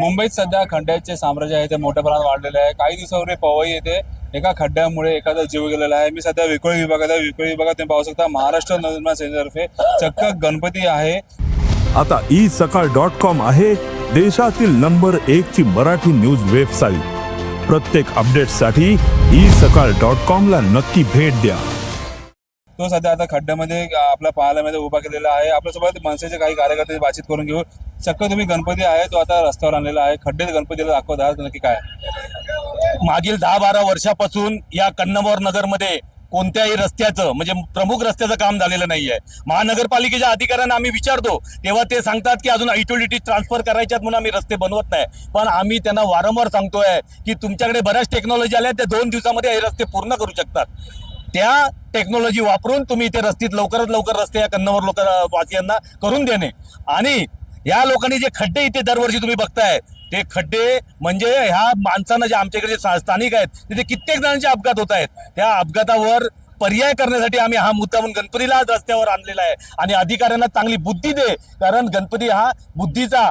मुंबईत सध्या खड्ड्याचे साम्राज्य आहे ते मोठ्या प्रमाणात वाढलेले आहे. काही दिवसापूर्वी पवई येथे एका खड्ड्यामुळे एखादा जीव गेलेला आहे. मी सध्या विक्रोळी विभागात आहे. विक्रोळी विभागात तुम्ही पाहू शकता महाराष्ट्र नवनिर्माण सेनेतर्फे चक्क गणपती आहे. आता ई सकाळ डॉट कॉम आहे देशातील नंबर एक ची मराठी न्यूज वेबसाईट. प्रत्येक अपडेटसाठी ई सकाळ डॉट कॉम ला नक्की भेट द्या. तो सध्या आता खड्ड्यामध्ये आपल्या पाहायला उभा केलेला आहे. आपल्यासोबत मनसेचे काही कार्यकर्ते बातचीत करून घेऊ. चक्क तुम्ही गणपती आहे तो आता रस्त्यावर आणलेला आहे. खड्डे गणपतीला दाखवत आहात नक्की काय? मागील दहा बारा वर्षापासून या कन्नमोर नगरमध्ये कोणत्याही रस्त्याचं म्हणजे प्रमुख रस्त्याचं काम झालेलं नाही आहे महानगरपालिकेच्या अधिकाऱ्यांना आम्ही विचारतो तेव्हा ते सांगतात की अजून युटिलिटी ट्रान्सफर करायच्यात म्हणून आम्ही रस्ते बनवत नाही. पण आम्ही त्यांना वारंवार सांगतोय की तुमच्याकडे बऱ्याच टेक्नॉलॉजी आल्या त्या दोन दिवसामध्ये हे रस्ते पूर्ण करू शकतात. त्या टेक्नॉलॉजी वापरून तुम्ही इथे रस्त्यात लवकरात लवकर रस्ते या कन्नवर लोक वासियांना करून देणे. आणि या लोकांनी जे खड्डे इथे दरवर्षी तुम्ही बघताय ते खड्डे म्हणजे ह्या माणसांना जे आमच्याकडे सा- स्थानिक आहेत तिथे कित्येक जणांचे अपघात होत आहेत. त्या अपघातावर पर्याय करण्यासाठी आम्ही हा मुद्दा म्हणून गणपतीला आज रस्त्यावर आणलेला आहे आणि अधिकाऱ्यांना चांगली बुद्धी दे कारण गणपती हा बुद्धीचा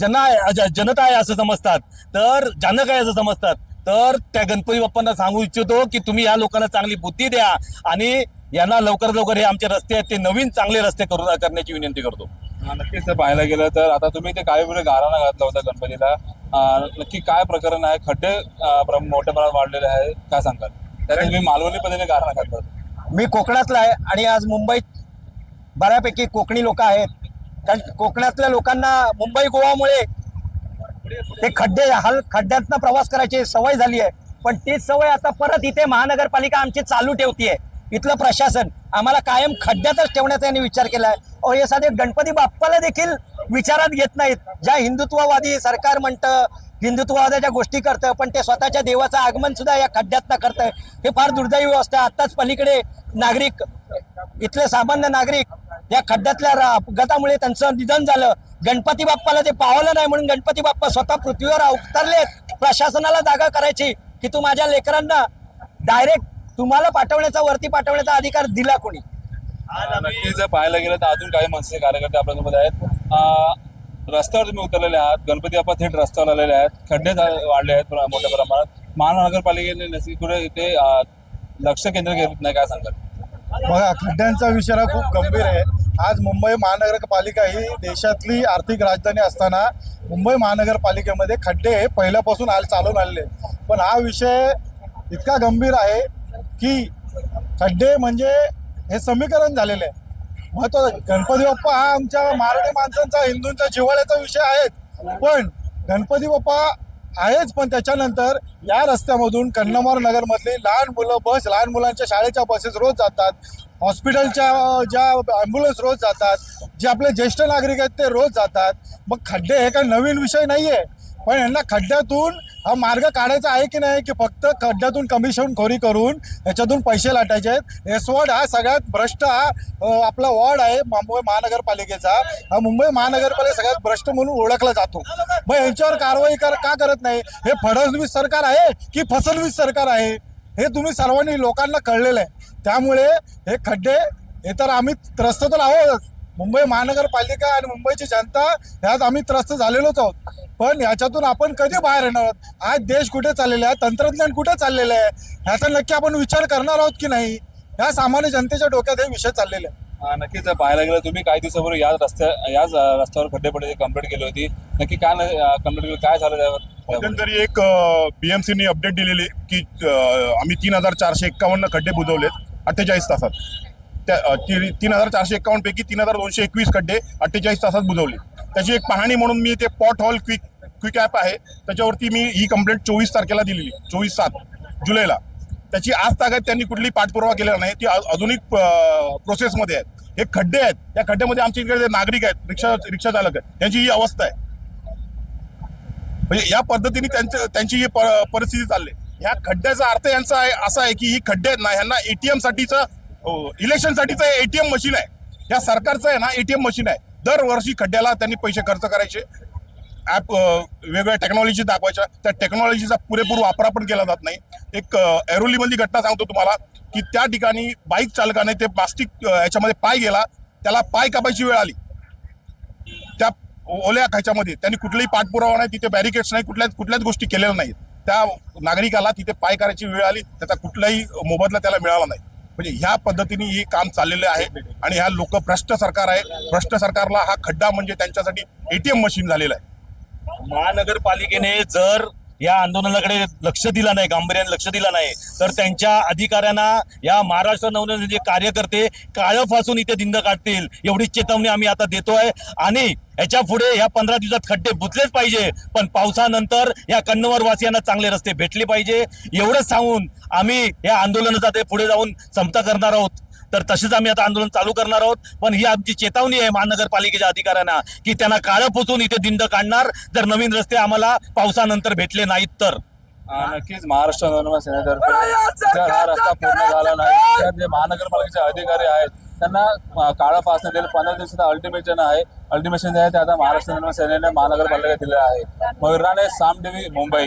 जना जनता आहे असं समजतात. तर जनक आहे असं समजतात. तर त्या गणपती बाप्पांना सांगू इच्छितो की तुम्ही या लोकांना चांगली बुद्धी द्या आणि यांना लवकर लवकर हे आमचे रस्ते आहेत ते नवीन चांगले रस्ते करू करण्याची विनंती करतो. नक्कीच पाहायला गेलं तर आता तुम्ही ते काही वेळ गाराणा घातला होता गणपतीला. नक्की काय प्रकरण आहे? खड्डे मोठ्या प्रमाणात वाढलेले आहे काय सांगाल त्यात तुम्ही मालवणी पद्धतीने गाराणा घातला मी कोकणातला आहे आणि आज मुंबईत बऱ्यापैकी कोकणी लोक आहेत. कारण कोकणातल्या लोकांना मुंबई गोवामुळे ते खड्डे हल खड्ड्यातनं प्रवास करायची सवय झाली आहे. पण तीच सवय आता परत इथे महानगरपालिका आमची चालू ठेवतीये. इथलं प्रशासन आम्हाला कायम खड्ड्यातच ठेवण्याचा यांनी विचार केला आहे. अहो हे साधे गणपती बाप्पाला देखील विचारात घेत नाहीत. ज्या हिंदुत्ववादी सरकार म्हणतं हिंदुत्ववादाच्या गोष्टी करतं पण ते स्वतःच्या देवाचं आगमन सुद्धा या खड्ड्यातनं करतंय. हे फार दुर्दैवी असतं आत्ताच पलीकडे नागरिक इथले सामान्य नागरिक या खड्ड्यातल्या रा- अपघातामुळे त्यांचं निधन झालं. गणपती बाप्पाला ते पावलं नाही म्हणून गणपती बाप्पा स्वतः पृथ्वीवर उतरलेत. प्रशासनाला जागा करायची की तू माझ्या लेकरांना डायरेक्ट तुम्हाला पाठवण्याचा वरती पाठवण्याचा अधिकार दिला कोणी? नक्कीच जर पाहायला गेलं तर अजून काही मनसे कार्यकर्ते आपल्यासोबत आहेत. रस्त्यावर तुम्ही उतरलेले आहात गणपती बाप्पा थेट रस्त्यावर आलेले आहेत खड्डे झा- वाढले आहेत प्र- मोठ्या प्रमाणात. महानगरपालिकेने नक्की कुठे इथे लक्ष केंद्र घेत नाही काय सांगाल? बघा खड्ड्यांचा विषय हा खूप गंभीर आहे. आज मुंबई महानगरपालिका ही देशातली आर्थिक राजधानी असताना मुंबई महानगरपालिकेमध्ये खड्डे हे पहिल्यापासून आल चालून आलेले आहेत. पण हा विषय इतका गंभीर आहे की खड्डे म्हणजे हे समीकरण झालेले आहे. महत्त्व गणपती बाप्पा हा आमच्या मराठी माणसांचा हिंदूंचा जिव्हाळ्याचा विषय आहेच पण गणपती बाप्पा आहेच पण त्याच्यानंतर या रस्त्यामधून कन्नमार नगरमधली लहान मुलं बस लहान मुलांच्या शाळेच्या बसेस रोज जातात. हॉस्पिटलच्या ज्या ॲम्ब्युलन्स रोज जातात. जे आपले ज्येष्ठ नागरिक आहेत ते रोज जातात. मग खड्डे हे काही नवीन विषय नाही आहे पण यांना खड्ड्यातून हा मार्ग काढायचा आहे की नाही की फक्त खड्ड्यातून कमिशन खोरी करून याच्यातून पैसे लाटायचे आहेत. एस वॉर्ड हा सगळ्यात भ्रष्ट हा आपला वॉर्ड आहे मुंबई महानगरपालिकेचा. हा मुंबई महानगरपालिका सगळ्यात भ्रष्ट म्हणून ओळखला जातो. मग यांच्यावर कारवाई कर का करत नाही? हे फडणवीस सरकार आहे की फसलवीस सरकार आहे? हे तुम्ही सर्वांनी लोकांना कळलेलं आहे. त्यामुळे हे खड्डे हे तर आम्ही त्रस्त तर आहोत मुंबई महानगरपालिका आणि मुंबईची जनता ह्यात आम्ही त्रस्त झालेलोच आहोत. पण ह्याच्यातून आपण कधी बाहेर येणार आहोत? आज देश कुठे चाललेला आहे? तंत्रज्ञान कुठे चाललेलं आहे? ह्याचा नक्की आपण विचार करणार आहोत की नाही? ह्या सामान्य जनतेच्या डोक्यात हे विषय चाललेले आहे नक्कीच. जर पाहायला गेलं तुम्ही काही दिवसापूर्वी याच रस्त्या याच रस्त्यावर खड्डे पडले कंप्लीट केली होती. नक्की काय कंप्लीट केलं? काय झालं त्यावर? मध्यंतरी एक बीएमसीने अपडेट दिलेली की अ, आम्ही तीन हजार चारशे एक्कावन्न खड्डे बुजवलेत अठ्ठेचाळीस तासात. त्या ती- तीन हजार चारशे एक्कावन्न पैकी तीन हजार दोनशे एकवीस खड्डे अठ्ठेचाळीस तासात बुजवले. त्याची एक पाहणी म्हणून मी ते pothole quick quick app आहे. त्याच्यावरती मी ही कंप्लेंट चोवीस तारखेला दिलेली चोवीस सात जुलैला. त्याची आज ताकद त्यांनी कुठली पाठपुरावा केलेला नाही. ती आधुनिक प्रोसेसमध्ये आहेत. हे खड्डे आहेत. या खड्ड्यामध्ये आमच्या इकडे नागरिक आहेत रिक्षा रिक्षा चालक आहेत त्यांची ही अवस्था आहे. म्हणजे या पद्धतीने त्यांचं त्यांची ही परिस्थिती चालली. ह्या खड्ड्याचा अर्थ यांचा आहे असा आहे की ही खड्डे आहेत ना ह्यांना एटीएम साठीचं इलेक्शनसाठीचं एटीएम मशीन आहे. या सरकारचं आहे ना एटीएम मशीन आहे. दरवर्षी खड्ड्याला त्यांनी पैसे खर्च करायचे. ॲप वेगवेगळ्या टेक्नॉलॉजी दाखवायच्या. त्या टेक्नॉलॉजीचा पुरेपूर वापर पण केला जात नाही. एक ऐरोलीमधली घटना सांगतो तुम्हाला की त्या ठिकाणी बाईक चालकाने ते प्लास्टिक याच्यामध्ये पाय गेला. त्याला पाय कापायची वेळ आली. त्या ओल्या खायच्यामध्ये त्यांनी कुठलाही पाठपुरावा नाही. तिथे बॅरिकेड्स नाही. कुठल्याच कुठल्याच गोष्टी केलेल्या नाहीत. त्या नागरिकाला तिथे पाय करायची वेळ आली. त्याचा कुठलाही मोबदला त्याला मिळाला नाही. म्हणजे ह्या पद्धतीने हे काम चाललेलं आहे आणि ह्या लोक भ्रष्ट सरकार आहे. भ्रष्ट सरकारला हा खड्डा म्हणजे त्यांच्यासाठी एटीएम मशीन झालेला आहे. महानगरपालिकेने जर या आंदोलनाकडे लक्ष दिलं नाही गांभीर्याने लक्ष दिलं नाही. तर त्यांच्या अधिकाऱ्यांना या महाराष्ट्र नवनिर्माण जे कार्यकर्ते काळं फासून इथे दिंड काढतील एवढी चेतावणी आम्ही आता देतोय. आणि याच्यापुढे ह्या पंधरा दिवसात खड्डे बुजलेच पाहिजे पण पावसानंतर या कन्नवर वासियांना चांगले रस्ते भेटले पाहिजे. एवढंच सांगून आम्ही या आंदोलनाचा ते पुढे जाऊन समता करणार आहोत. तर तसेच आम्ही आता आंदोलन चालू करणार आहोत पण ही आमची चेतावणी आहे महानगरपालिकेच्या अधिकाऱ्यांना की त्यांना काळं पोचून इथे दिंड काढणार जर नवीन रस्ते आम्हाला पावसानंतर भेटले नाहीत तर नक्कीच महाराष्ट्र नवनिर्माण सेनेतर्फे जर हा रस्ता पूर्ण झाला नाही तर जे महानगरपालिकेचे अधिकारी आहेत त्यांना काळं नाही दिलं पंधरा दिवसाचं अल्टिमेशन आहे अल्टिमेशन जे आहे ते आता महाराष्ट्र निर्माण सेनेने महानगरपालिका दिलेलं आहे मयुराने साम टीव्ही मुंबई